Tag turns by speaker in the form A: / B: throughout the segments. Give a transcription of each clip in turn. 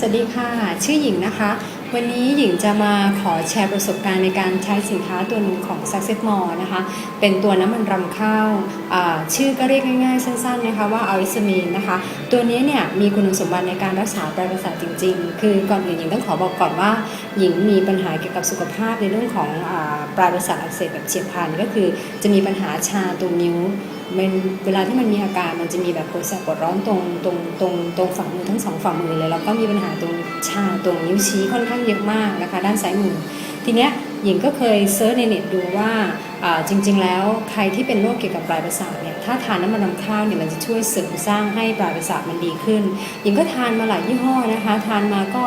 A: สวัสดีค่ะ ชื่อหญิงนะคะวันนี้หญิงจะมาขอแชร์ประสบการณ์ในการใช้สินค้าตัวหนึ่งของ Success m o r นะคะ เป็นตัวน้ำมันรำข้าว ชื่อก็เรียกง่ายๆ สั้นๆนะคะว่าอาริสมีนนะคะ ตัวนี้เนี่ยมีคุณสมบัติในการรักษาปลายประสาทจริง ๆ คือก่อนอื่นหญิงต้องขอบอกก่อนว่า หญิงมีปัญหาเกี่ยวกับสุขภาพในเรื่องของอปลายประสาทอักเสบแบบเฉียบพลันก็คือจะมีปัญหาชาตรงนิ้วมันเวลาที่มันมีอาการมันจะมีแบบปวดแสบปวดร้อนตรงตรงตรงตรงฝ่ามือทั้งสองฝ่ามือเลยแล้วก็มีปัญหาตรงชาตรงนิ้วชี้ค่อนข้างเยอะมากนะคะ ด้านซ้ายมือ ทีเนี้ยหญิงก็เคยเซิร์ชในเน็ตดูว่าจริง ๆ แล้วใครที่เป็นโรคเกี่ยวกับปลายประสาทเนี่ยถ้าทานน้ำมันรำข้าวเนี่ยมันจะช่วยเสริมสร้างให้ปลายประสาทมันดีขึ้น หญิงก็ทานมาหลายยี่ห้อนะคะ ทานมาก็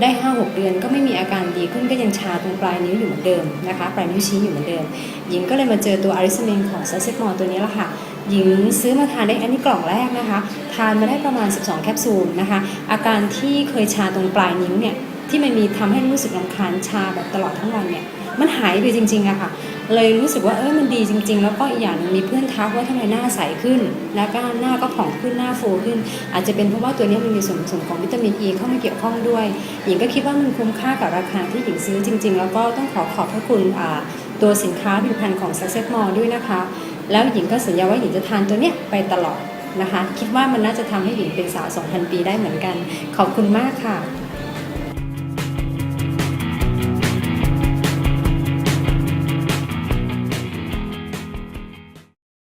A: ได้ 5 6 เดือนก็ไม่มีอาการดีขึ้นก็ยังชาตรงปลายนิ้วอยู่เหมือนเดิมนะคะปลายนิ้วชี้อยู่เหมือนเดิม หญิงก็เลยมาเจอตัวอาริสเมนของซัสเซตมอลตัวนี้ละค่ะหญิงซื้อมาทานได้อันนี้กล่องแรกนะคะ ทานมาได้ประมาณ 12 แคปซูลนะคะ อาการที่เคยชาตรงปลายนิ้วเนี่ย ที่มันมีทำให้รู้สึกรำคาญชาแบบตลอดทั้งวันเนี่ย มันหายไปจริงๆอะค่ะ เลยรู้สึกว่าเออมันดีจริง ๆ แล้วก็อีกอย่างหนึงมีเพื่อนทักว่าทำไมหน้าใสขึ้น แล้วก็หน้าก็ผ่องขึ้นหน้าฟูขึ้น อาจจะเป็นเพราะว่าตัวนี้มันมีส่วนผสมของวิตามินอ e ีเข้ามาเกี่ยวข้องด้วยหญิงก็คิดว่ามันคุ้มค่ากับราคาที่หญิงซื้อจริง ๆ แล้วก็ต้องขอขอบพระคุณอ่าตัวสินค้าผลิตภัณฑ์ของ Success Mall ด้วยนะคะ แล้วหญิงก็สัญญาว่าหญิงจะทานตัวเนี้ยไปตลอดนะคะ คิดว่ามันน่าจะทำให้หญิงเป็นสาว 2,000 ปีได้เหมือนกัน ขอบคุณมากค่ะ